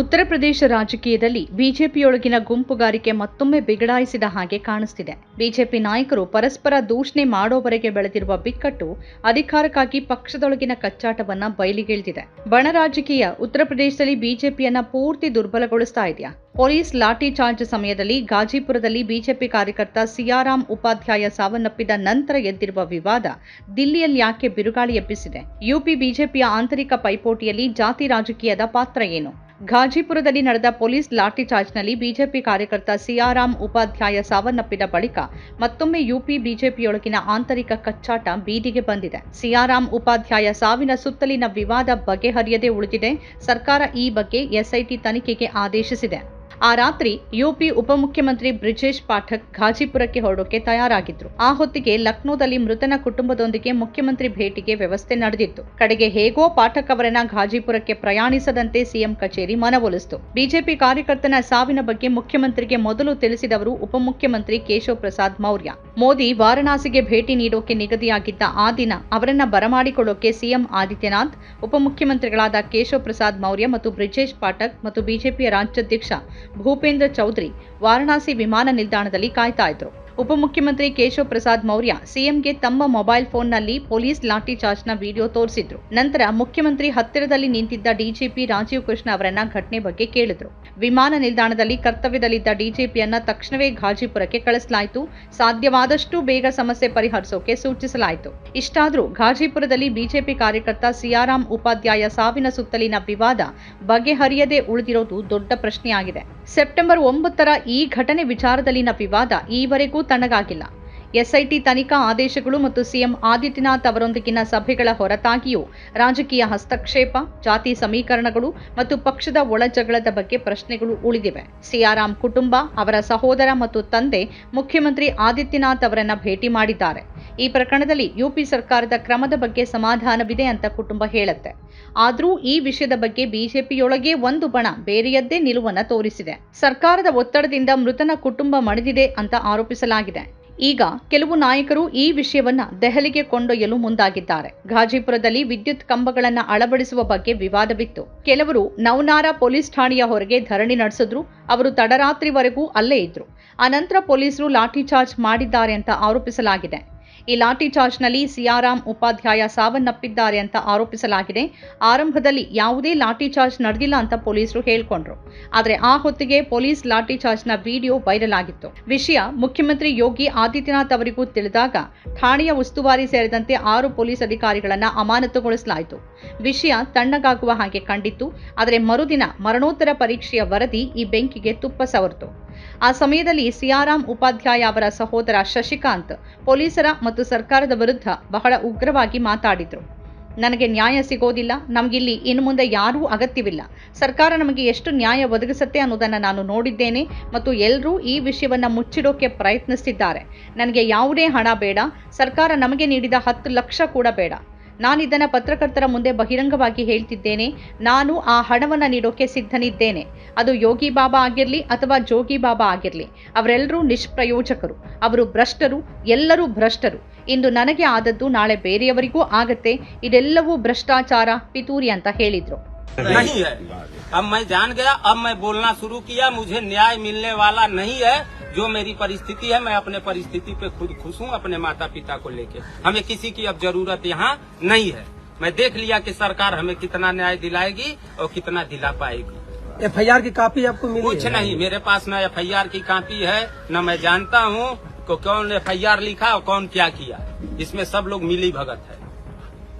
ಉತ್ತರ ಪ್ರದೇಶ ರಾಜಕೀಯದಲ್ಲಿ ಬಿಜೆಪಿಯೊಳಗಿನ ಗುಂಪುಗಾರಿಕೆ ಮತ್ತೊಮ್ಮೆ ಬಿಗಡಾಯಿಸಿದ ಹಾಗೆ ಕಾಣಿಸ್ತಿದೆ. ಬಿಜೆಪಿ ನಾಯಕರು ಪರಸ್ಪರ ದೂಷಣೆ ಮಾಡೋವರೆಗೆ ಬೆಳೆದಿರುವ ಬಿಕ್ಕಟ್ಟು ಅಧಿಕಾರಕ್ಕಾಗಿ ಪಕ್ಷದೊಳಗಿನ ಕಚ್ಚಾಟವನ್ನ ಬಯಲಿಗೆಳೆದಿದೆ ಬಣ ರಾಜಕೀಯ ಉತ್ತರ ಪ್ರದೇಶದಲ್ಲಿ ಬಿಜೆಪಿಯನ್ನ ಪೂರ್ತಿ ದುರ್ಬಲಗೊಳಿಸ್ತಾ ಇದೆಯಾ? ಪೊಲೀಸ್ ಲಾಠಿ ಚಾರ್ಜ್ ಸಮಯದಲ್ಲಿ ಗಾಜಿಪುರದಲ್ಲಿ ಬಿಜೆಪಿ ಕಾರ್ಯಕರ್ತ ಸಿಯಾರಾಮ್ ಉಪಾಧ್ಯಾಯ ಸಾವನ್ನಪ್ಪಿದ ನಂತರ ಎದ್ದಿರುವ ವಿವಾದ ದಿಲ್ಲಿಯಲ್ಲಿ ಯಾಕೆ ಬಿರುಗಾಳಿ ಎಬ್ಬಿಸಿದೆ? ಯುಪಿ ಬಿಜೆಪಿಯ ಆಂತರಿಕ ಪೈಪೋಟಿಯಲ್ಲಿ ಜಾತಿ ರಾಜಕೀಯದ ಪಾತ್ರ ಏನು? ಘಾಜಿಪುರದಲ್ಲಿ ನಡೆದ ಪೊಲೀಸ್ ಲಾಠಿ ಚಾರ್ಜ್ನಲ್ಲಿ ಬಿಜೆಪಿ ಕಾರ್ಯಕರ್ತ ಸಿಯಾರಾಮ್ ಉಪಾಧ್ಯಾಯ ಸಾವನ್ನಪ್ಪಿದ ಬಳಿಕ ಮತ್ತೊಮ್ಮೆ ಯುಪಿ ಬಿಜೆಪಿಯೊಳಗಿನ ಆಂತರಿಕ ಕಚ್ಚಾಟ ಬೀದಿಗೆ ಬಂದಿದೆ. ಸಿಯಾರಾಮ್ ಉಪಾಧ್ಯಾಯ ಸಾವಿನ ಸುತ್ತಲಿನ ವಿವಾದ ಬಗೆಹರಿಯದೆ ಉಳಿದಿದೆ. ಸರ್ಕಾರ ಈ ಬಗ್ಗೆ ಎಸ್ಐಟಿ ತನಿಖೆಗೆ ಆದೇಶಿಸಿದೆ. ಆ ರಾತ್ರಿ ಯುಪಿ ಉಪಮುಖ್ಯಮಂತ್ರಿ ಬ್ರಿಜೇಶ್ ಪಾಠಕ್ ಘಾಜಿಪುರಕ್ಕೆ ಹೊರಡೋಕೆ ತಯಾರಾಗಿದ್ರು. ಆ ಹೊತ್ತಿಗೆ ಲಕ್ನೋದಲ್ಲಿ ಮೃತನ ಕುಟುಂಬದೊಂದಿಗೆ ಮುಖ್ಯಮಂತ್ರಿ ಭೇಟಿಗೆ ವ್ಯವಸ್ಥೆ ನಡೆದಿತ್ತು. ಕಡೆಗೆ ಹೇಗೋ ಪಾಠಕ್ ಅವರನ್ನ ಘಾಜಿಪುರಕ್ಕೆ ಪ್ರಯಾಣಿಸದಂತೆ ಸಿಎಂ ಕಚೇರಿ ಮನವೊಲಿಸಿತು. ಬಿಜೆಪಿ ಕಾರ್ಯಕರ್ತನ ಸಾವಿನ ಬಗ್ಗೆ ಮುಖ್ಯಮಂತ್ರಿಗೆ ಮೊದಲು ತಿಳಿಸಿದವರು ಉಪಮುಖ್ಯಮಂತ್ರಿ ಕೇಶವ ಪ್ರಸಾದ್ ಮೌರ್ಯ. ಮೋದಿ ವಾರಣಾಸಿಗೆ ಭೇಟಿ ನೀಡೋಕೆ ನಿಗದಿಯಾಗಿದ್ದ ಆ ದಿನ ಅವರನ್ನ ಬರಮಾಡಿಕೊಳ್ಳೋಕೆ ಸಿಎಂ ಆದಿತ್ಯನಾಥ್, ಉಪಮುಖ್ಯಮಂತ್ರಿಗಳಾದ ಕೇಶವ ಪ್ರಸಾದ್ ಮೌರ್ಯ ಮತ್ತು ಬ್ರಿಜೇಶ್ ಪಾಠಕ್ ಮತ್ತು ಬಿಜೆಪಿಯ ರಾಜ್ಯಾಧ್ಯಕ್ಷ ಭೂಪೇಂದ್ರ ಚೌಧರಿ ವಾರಣಾಸಿ ವಿಮಾನ ನಿಲ್ದಾಣದಲ್ಲಿ ಕಾಯ್ತಾ ಇದ್ರು. ಉಪಮುಖ್ಯಮಂತ್ರಿ ಕೇಶವ ಪ್ರಸಾದ್ ಮೌರ್ಯ ಸಿಎಂಗೆ ತಮ್ಮ ಮೊಬೈಲ್ ಫೋನ್ನಲ್ಲಿ ಪೊಲೀಸ್ ಲಾಠಿ ಚಾರ್ಜ್ನ ವಿಡಿಯೋ ತೋರಿಸಿದ್ರು. ನಂತರ ಮುಖ್ಯಮಂತ್ರಿ ಹತ್ತಿರದಲ್ಲಿ ನಿಂತಿದ್ದ ಡಿಜಿಪಿ ರಾಜೀವ್ ಕೃಷ್ಣ ಅವರನ್ನ ಘಟನೆ ಬಗ್ಗೆ ಕೇಳಿದ್ರು. ವಿಮಾನ ನಿಲ್ದಾಣದಲ್ಲಿ ಕರ್ತವ್ಯದಲ್ಲಿದ್ದ ಡಿಜಿಪಿಯನ್ನ ತಕ್ಷಣವೇ ಘಾಜಿಪುರಕ್ಕೆ ಕಳಿಸಲಾಯಿತು. ಸಾಧ್ಯವಾದಷ್ಟು ಬೇಗ ಸಮಸ್ಯೆ ಪರಿಹರಿಸೋಕೆ ಸೂಚಿಸಲಾಯಿತು. ಇಷ್ಟಾದರೂ ಘಾಜಿಪುರದಲ್ಲಿ ಬಿಜೆಪಿ ಕಾರ್ಯಕರ್ತ ಸಿಯಾರಾಮ್ ಉಪಾಧ್ಯಾಯ ಸಾವಿನ ಸುತ್ತಲಿನ ವಿವಾದ ಬಗೆಹರಿಯದೆ ಉಳಿದಿರೋದು ದೊಡ್ಡ ಪ್ರಶ್ನೆಯಾಗಿದೆ. ಸೆಪ್ಟೆಂಬರ್ ಒಂಬತ್ತರ ಈ ಘಟನೆ ವಿಚಾರದಲ್ಲಿನ ವಿವಾದ ಈವರೆಗೂ ತಣ್ಣಗಾಗಿಲ್ಲ. ಎಸ್ಐಟಿ ತನಿಖಾ ಆದೇಶಗಳು ಮತ್ತು ಸಿಎಂ ಆದಿತ್ಯನಾಥ್ ಅವರೊಂದಿಗಿನ ಸಭೆಗಳ ಹೊರತಾಗಿಯೂ ರಾಜಕೀಯ ಹಸ್ತಕ್ಷೇಪ, ಜಾತಿ ಸಮೀಕರಣಗಳು ಮತ್ತು ಪಕ್ಷದ ಒಳಜಗಳದ ಬಗ್ಗೆ ಪ್ರಶ್ನೆಗಳು ಉಳಿದಿವೆ. ಸಿಯಾರಾಮ್ ಕುಟುಂಬ, ಅವರ ಸಹೋದರ ಮತ್ತು ತಂದೆ ಮುಖ್ಯಮಂತ್ರಿ ಆದಿತ್ಯನಾಥ್ ಅವರನ್ನ ಭೇಟಿ ಮಾಡಿದ್ದಾರೆ. ಈ ಪ್ರಕರಣದಲ್ಲಿ ಯುಪಿ ಸರ್ಕಾರದ ಕ್ರಮದ ಬಗ್ಗೆ ಸಮಾಧಾನವಿದೆ ಅಂತ ಕುಟುಂಬ ಹೇಳುತ್ತೆ. ಆದರೂ ಈ ವಿಷಯದ ಬಗ್ಗೆ ಬಿಜೆಪಿಯೊಳಗೆ ಒಂದು ಬಣ ಬೇರೆಯದ್ದೇ ನಿಲುವನ್ನ ತೋರಿಸಿದೆ. ಸರ್ಕಾರದ ಒತ್ತಡದಿಂದ ಮೃತನ ಕುಟುಂಬ ಮಣಿದಿದೆ ಅಂತ ಆರೋಪಿಸಲಾಗಿದೆ. ಈಗ ಕೆಲವು ನಾಯಕರು ಈ ವಿಷಯವನ್ನ ದೆಹಲಿಗೆ ಕೊಂಡೊಯ್ಯಲು ಮುಂದಾಗಿದ್ದಾರೆ. ಘಾಜಿಪುರದಲ್ಲಿ ವಿದ್ಯುತ್ ಕಂಬಗಳನ್ನು ಅಳವಡಿಸುವ ಬಗ್ಗೆ ವಿವಾದವಿತ್ತು ಕೆಲವರು ನೌನಾರಾ ಪೊಲೀಸ್ ಠಾಣೆಯ ಹೊರಗೆ ಧರಣಿ ನಡೆಸಿದ್ರು. ಅವರು ತಡರಾತ್ರಿವರೆಗೂ ಅಲ್ಲೇ ಇದ್ರು. ಅನಂತರ ಪೊಲೀಸರು ಲಾಠಿ ಚಾರ್ಜ್ ಮಾಡಿದ್ದಾರೆ ಅಂತ ಆರೋಪಿಸಲಾಗಿದೆ. ಈ ಲಾಠಿ ಚಾರ್ಜ್ನಲ್ಲಿ ಸಿಯಾರಾಮ್ ಉಪಾಧ್ಯಾಯ ಸಾವನ್ನಪ್ಪಿದ್ದಾರೆ ಅಂತ ಆರೋಪಿಸಲಾಗಿದೆ. ಆರಂಭದಲ್ಲಿ ಯಾವುದೇ ಲಾಠಿ ಚಾರ್ಜ್ ನಡೆದಿಲ್ಲ ಅಂತ ಪೊಲೀಸರು ಹೇಳಿಕೊಂಡ್ರು. ಆದರೆ ಆ ಹೊತ್ತಿಗೆ ಪೊಲೀಸ್ ಲಾಠಿ ಚಾರ್ಜ್ನ ವಿಡಿಯೋ ವೈರಲ್ ಆಗಿತ್ತು. ವಿಷಯ ಮುಖ್ಯಮಂತ್ರಿ ಯೋಗಿ ಆದಿತ್ಯನಾಥ್ ಅವರಿಗೂ ತಿಳಿದಾಗ ಠಾಣೆಯ ಉಸ್ತುವಾರಿ ಸೇರಿದಂತೆ ಆರು ಪೊಲೀಸ್ ಅಧಿಕಾರಿಗಳನ್ನ ಅಮಾನತುಗೊಳಿಸಲಾಯಿತು. ವಿಷಯ ತಣ್ಣಗಾಗುವ ಹಾಗೆ ಕಂಡಿತ್ತು. ಆದರೆ ಮರುದಿನ ಮರಣೋತ್ತರ ಪರೀಕ್ಷೆಯ ವರದಿ ಈ ಬೆಂಕಿಗೆ ತುಪ್ಪ ಸವರಿತು. ಆ ಸಮಯದಲ್ಲಿ ಸಿಯಾರಾಮ್ ಉಪಾಧ್ಯಾಯ ಅವರ ಸಹೋದರ ಶಶಿಕಾಂತ್ ಪೊಲೀಸರ ಮತ್ತು ಸರ್ಕಾರದ ವಿರುದ್ಧ ಬಹಳ ಉಗ್ರವಾಗಿ ಮಾತಾಡಿದ್ರು. ನನಗೆ ನ್ಯಾಯ ಸಿಗೋದಿಲ್ಲ, ನಮಗಿಲ್ಲಿ ಇನ್ನು ಮುಂದೆ ಯಾರೂ ಅಗತ್ಯವಿಲ್ಲ. ಸರ್ಕಾರ ನಮಗೆ ಎಷ್ಟು ನ್ಯಾಯ ಒದಗಿಸುತ್ತೆ ಅನ್ನೋದನ್ನು ನಾನು ನೋಡಿದ್ದೇನೆ ಮತ್ತು ಎಲ್ಲರೂ ಈ ವಿಷಯವನ್ನು ಮುಚ್ಚಿಡೋಕೆ ಪ್ರಯತ್ನಿಸಿದ್ದಾರೆ ನನಗೆ ಯಾವುದೇ ಹಣ ಬೇಡ, ಸರ್ಕಾರ ನಮಗೆ ನೀಡಿದ ಹತ್ತು ಲಕ್ಷ ಕೂಡ ಬೇಡ. ನಾನಿದ್ದನ್ನು ಪತ್ರಕರ್ತರ ಮುಂದೆ ಬಹಿರಂಗವಾಗಿ ಹೇಳ್ತಿದ್ದೇನೆ. ನಾನು ಆ ಹಣವನ್ನು ನೀಡೋಕೆ ಸಿದ್ಧನಿದ್ದೇನೆ. ಅದು ಯೋಗಿ ಬಾಬಾ ಆಗಿರಲಿ ಅಥವಾ ಜೋಗಿ ಬಾಬಾ ಆಗಿರಲಿ ಅವರೆಲ್ಲರೂ ನಿಷ್ಪ್ರಯೋಜಕರು. ಅವರು ಭ್ರಷ್ಟರು, ಎಲ್ಲರೂ ಭ್ರಷ್ಟರು. ಇಂದು ನನಗೆ ಆದದ್ದು ನಾಳೆ ಬೇರೆಯವರಿಗೂ ಆಗತ್ತೆ. ಇದೆಲ್ಲವೂ ಭ್ರಷ್ಟಾಚಾರ, ಪಿತೂರಿ ಅಂತ ಹೇಳಿದ್ರು. अब मैं जान गया अब मैं बोलना शुरू किया मुझे न्याय मिलने वाला नहीं है। जो मेरी परिस्थिति है मैं अपने परिस्थिति पे खुद खुश हूँ अपने माता पिता को लेके। हमें किसी की अब ज़रूरत यहाँ नहीं है। मैं देख लिया कि सरकार हमें कितना न्याय दिलाएगी और कितना दिला पाएगी। एफआईआर की कापी आपको मिली कुछ है? नहीं मेरे पास न एफ़ की कापी है न मैं जानता हूँ कि कौन एफआईआर लिखा और कौन क्या किया। इसमें सब लोग मिली भगत है।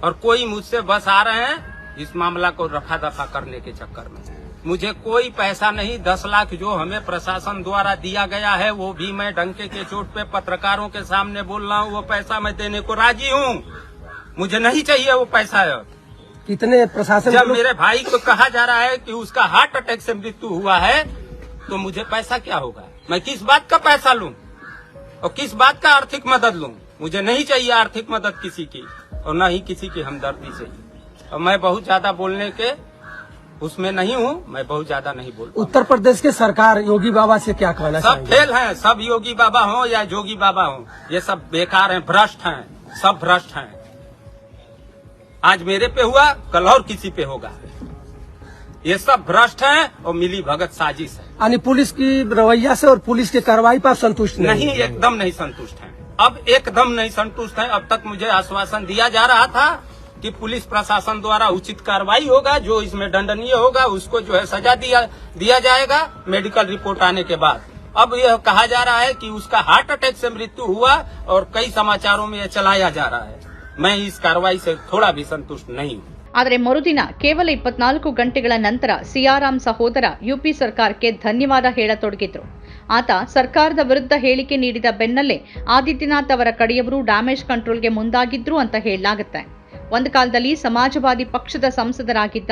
और कोई मुझसे बस आ रहे हैं इस मामला को रफा दफ़ा करने के चक्कर में। मुझे कोई पैसा नहीं दस लाख जो हमें प्रशासन द्वारा दिया गया है वो भी मैं डंके के चोट पे पत्रकारों के सामने बोल रहा हूँ वो पैसा मैं देने को राज़ी हूँ। मुझे नहीं चाहिए वो पैसा। कितने प्रशासन जब मेरे भाई को कहा जा रहा है कि उसका हार्ट अटैक से मृत्यु हुआ है तो मुझे पैसा क्या होगा? मैं किस बात का पैसा लूँ? और किस बात का आर्थिक मदद लूँ? मुझे नहीं चाहिए आर्थिक मदद किसी की और न ही किसी की हमदर्दी चाहिए और मैं बहुत ज़्यादा बोलने के उसमें नहीं हूँ मैं बहुत ज़्यादा नहीं बोल उत्तर प्रदेश के सरकार योगी बाबा से क्या कहना सब फेल हैं सब योगी बाबा हो या जोगी बाबा हो ये सब बेकार हैं भ्रष्ट हैं सब भ्रष्ट हैं। आज मेरे पे हुआ कल और किसी पे होगा। ये सब भ्रष्ट है और मिली भगत साजिश है। यानी पुलिस की रवैया से और पुलिस की कार्रवाई पर संतुष्ट नहीं नहीं एकदम नहीं संतुष्ट है। अब एकदम नहीं संतुष्ट है अब तक मुझे आश्वासन दिया जा रहा था कि पुलिस प्रशासन द्वारा उचित कार्रवाई होगा जो इसमें दंडनीय होगा उसको जो है सजा दिया दिया जाएगा मेडिकल रिपोर्ट आने के बाद अब यह कहा जा रहा है कि उसका हार्ट अटैक से मृत्यु हुआ और कई समाचारों में यह चलाया जा रहा है मैं इस कार्रवाई से थोड़ा भी संतुष्ट नहीं हूँ ಆದರೆ ಮರುದಿನ ಕೇವಲ ಇಪ್ಪತ್ನಾಲ್ಕು ಗಂಟೆಗಳ ನಂತರ ಸಿಯಾರಾಂ ಸಹೋದರ ಯುಪಿ ಸರ್ಕಾರಕ್ಕೆ ಧನ್ಯವಾದ ಹೇಳತೊಡಗಿದ್ರು ಆತ ಸರ್ಕಾರದ ವಿರುದ್ಧ ಹೇಳಿಕೆ ನೀಡಿದ ಬೆನ್ನಲ್ಲೇ ಆದಿತ್ಯನಾಥ್ ಅವರ ಕಡೆಯವರು ಡ್ಯಾಮೇಜ್ ಕಂಟ್ರೋಲ್ಗೆ ಮುಂದಾಗಿದ್ರು ಅಂತ ಹೇಳಲಾಗುತ್ತೆ ಒಂದು ಕಾಲದಲ್ಲಿ ಸಮಾಜವಾದಿ ಪಕ್ಷದ ಸಂಸದರಾಗಿದ್ದ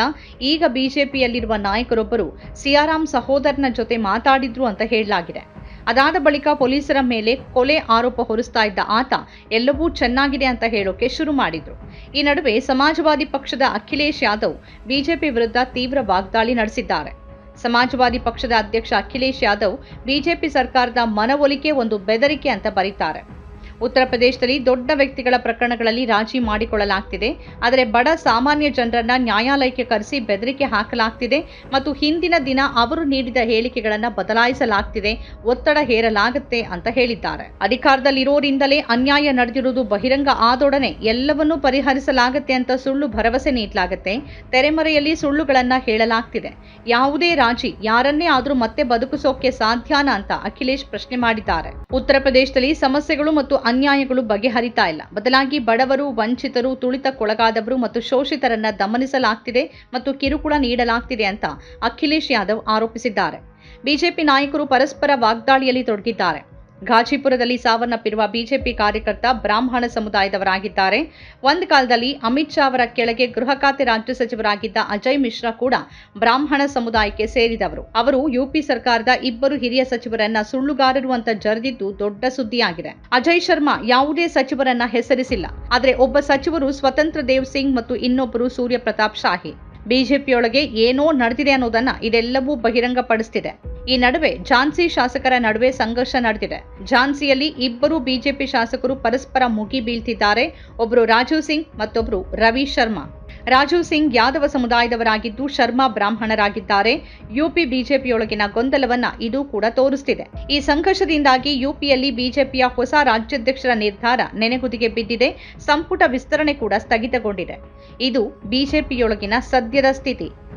ಈಗ ಬಿಜೆಪಿಯಲ್ಲಿರುವ ನಾಯಕರೊಬ್ಬರು ಸಿಯಾರಾಮ್ ಸಹೋದರನ ಜೊತೆ ಮಾತಾಡಿದ್ರು ಅಂತ ಹೇಳಲಾಗಿದೆ. ಅದಾದ ಬಳಿಕ ಪೊಲೀಸರ ಮೇಲೆ ಕೊಲೆ ಆರೋಪ ಹೊರಿಸ್ತಾ ಇದ್ದ ಆತ ಎಲ್ಲವೂ ಚೆನ್ನಾಗಿದೆ ಅಂತ ಹೇಳೋಕೆ ಶುರು ಮಾಡಿದ್ರು. ಈ ನಡುವೆ ಸಮಾಜವಾದಿ ಪಕ್ಷದ ಅಖಿಲೇಶ್ ಯಾದವ್ ಬಿಜೆಪಿ ವಿರುದ್ಧ ತೀವ್ರ ವಾಗ್ದಾಳಿ ನಡೆಸಿದ್ದಾರೆ. ಸಮಾಜವಾದಿ ಪಕ್ಷದ ಅಧ್ಯಕ್ಷ ಅಖಿಲೇಶ್ ಯಾದವ್ ಬಿಜೆಪಿ ಸರ್ಕಾರದ ಮನವೊಲಿಕೆ ಒಂದು ಬೆದರಿಕೆ ಅಂತ ಬರೀತಾರೆ. ಉತ್ತರ ಪ್ರದೇಶದಲ್ಲಿ ದೊಡ್ಡ ವ್ಯಕ್ತಿಗಳ ಪ್ರಕರಣಗಳಲ್ಲಿ ರಾಜಿ ಮಾಡಿಕೊಳ್ಳಲಾಗ್ತಿದೆ. ಆದರೆ ಬಡ ಸಾಮಾನ್ಯ ಜನರನ್ನ ನ್ಯಾಯಾಲಯಕ್ಕೆ ಕರೆಸಿ ಬೆದರಿಕೆ ಹಾಕಲಾಗ್ತಿದೆ ಮತ್ತು ಹಿಂದಿನ ದಿನ ಅವರು ನೀಡಿದ ಹೇಳಿಕೆಗಳನ್ನು ಬದಲಾಯಿಸಲಾಗ್ತಿದೆ. ಒತ್ತಡ ಹೇರಲಾಗುತ್ತೆ ಅಂತ ಹೇಳಿದ್ದಾರೆ. ಅಧಿಕಾರದಲ್ಲಿರೋರಿಂದಲೇ ಅನ್ಯಾಯ ನಡೆದಿರುವುದು ಬಹಿರಂಗ ಆದೊಡನೆ. ಎಲ್ಲವನ್ನೂ ಪರಿಹರಿಸಲಾಗುತ್ತೆ ಅಂತ ಸುಳ್ಳು ಭರವಸೆ ನೀಡಲಾಗುತ್ತೆ. ತೆರೆಮರೆಯಲ್ಲಿ ಸುಳ್ಳುಗಳನ್ನ ಹೇಳಲಾಗ್ತಿದೆ. ಯಾವುದೇ ರಾಜಿ ಯಾರನ್ನೇ ಆದರೂ ಮತ್ತೆ ಬದುಕಿಸೋಕೆ ಸಾಧ್ಯನಾ ಅಂತ ಅಖಿಲೇಶ್ ಪ್ರಶ್ನೆ ಮಾಡಿದ್ದಾರೆ. ಉತ್ತರ ಪ್ರದೇಶದಲ್ಲಿ ಸಮಸ್ಯೆಗಳು ಮತ್ತು ಅನ್ಯಾಯಗಳು ಬಗೆಹರಿತಾ ಇಲ್ಲ. ಬದಲಾಗಿ ಬಡವರು, ವಂಚಿತರು, ತುಳಿತಕ್ಕೊಳಗಾದವರು ಮತ್ತು ಶೋಷಿತರನ್ನ ದಮನಿಸಲಾಗ್ತಿದೆ ಮತ್ತು ಕಿರುಕುಳ ನೀಡಲಾಗ್ತಿದೆ ಅಂತ ಅಖಿಲೇಶ್ ಯಾದವ್ ಆರೋಪಿಸಿದ್ದಾರೆ. ಬಿಜೆಪಿ ನಾಯಕರು ಪರಸ್ಪರ ವಾಗ್ದಾಳಿಯಲ್ಲಿ ತೊಡಗಿದ್ದಾರೆ. ಘಾಜಿಪುರದಲ್ಲಿ ಸಾವನ್ನಪ್ಪಿರುವ ಬಿಜೆಪಿ ಕಾರ್ಯಕರ್ತ ಬ್ರಾಹ್ಮಣ ಸಮುದಾಯದವರಾಗಿದ್ದಾರೆ. ಒಂದು ಕಾಲದಲ್ಲಿ ಅಮಿತ್ ಶಾ ಅವರ ಕೆಳಗೆ ಗೃಹ ಖಾತೆ ರಾಜ್ಯ ಸಚಿವರಾಗಿದ್ದ ಅಜಯ್ ಮಿಶ್ರಾ ಕೂಡ ಬ್ರಾಹ್ಮಣ ಸಮುದಾಯಕ್ಕೆ ಸೇರಿದವರು. ಅವರು ಯುಪಿ ಸರ್ಕಾರದ ಇಬ್ಬರು ಹಿರಿಯ ಸಚಿವರನ್ನ ಸುಳ್ಳುಗಾರರು ಅಂತ ಜರಿದಿದ್ದು ದೊಡ್ಡ ಸುದ್ದಿಯಾಗಿದೆ. ಅಜಯ್ ಶರ್ಮಾ ಯಾವುದೇ ಸಚಿವರನ್ನ ಹೆಸರಿಸಿಲ್ಲ. ಆದರೆ ಒಬ್ಬ ಸಚಿವರು ಸ್ವತಂತ್ರ ದೇವ್ ಸಿಂಗ್ ಮತ್ತು ಇನ್ನೊಬ್ಬರು ಸೂರ್ಯ ಪ್ರತಾಪ್ ಶಾಹಿ. ಬಿಜೆಪಿಯೊಳಗೆ ಏನೋ ನಡೆದಿದೆ ಅನ್ನೋದನ್ನ ಇದೆಲ್ಲವೂ ಬಹಿರಂಗಪಡಿಸ್ತಿದೆ. ಈ ನಡುವೆ ಝಾನ್ಸಿ ಶಾಸಕರ ನಡುವೆ ಸಂಘರ್ಷ ನಡೆದಿದೆ. ಝಾನ್ಸಿಯಲ್ಲಿ ಇಬ್ಬರು ಬಿಜೆಪಿ ಶಾಸಕರು ಪರಸ್ಪರ ಮುಗಿ ಬೀಳ್ತಿದ್ದಾರೆ. ಒಬ್ಬರು ರಾಜೀವ್ ಸಿಂಗ್ ಮತ್ತೊಬ್ಬರು ರವಿ ಶರ್ಮಾ. ರಾಜೀವ್ ಸಿಂಗ್ ಯಾದವ ಸಮುದಾಯದವರಾಗಿದ್ದು ಶರ್ಮಾ ಬ್ರಾಹ್ಮಣರಾಗಿದ್ದಾರೆ. ಯುಪಿ ಬಿಜೆಪಿಯೊಳಗಿನ ಗೊಂದಲವನ್ನ ಇದು ಕೂಡ ತೋರಿಸುತ್ತಿದೆ ಈ ಸಂಘರ್ಷದಿಂದಾಗಿ ಯುಪಿಯಲ್ಲಿ ಬಿಜೆಪಿಯ ಹೊಸ ರಾಜ್ಯಾಧ್ಯಕ್ಷರ ನಿರ್ಧಾರ ನೆನೆಗುದಿಗೆ ಬಿದ್ದಿದೆ. ಸಂಪುಟ ವಿಸ್ತರಣೆ ಕೂಡ ಸ್ಥಗಿತಗೊಂಡಿದೆ. ಇದು ಬಿಜೆಪಿಯೊಳಗಿನ ಸದ್ಯದ ಸ್ಥಿತಿ.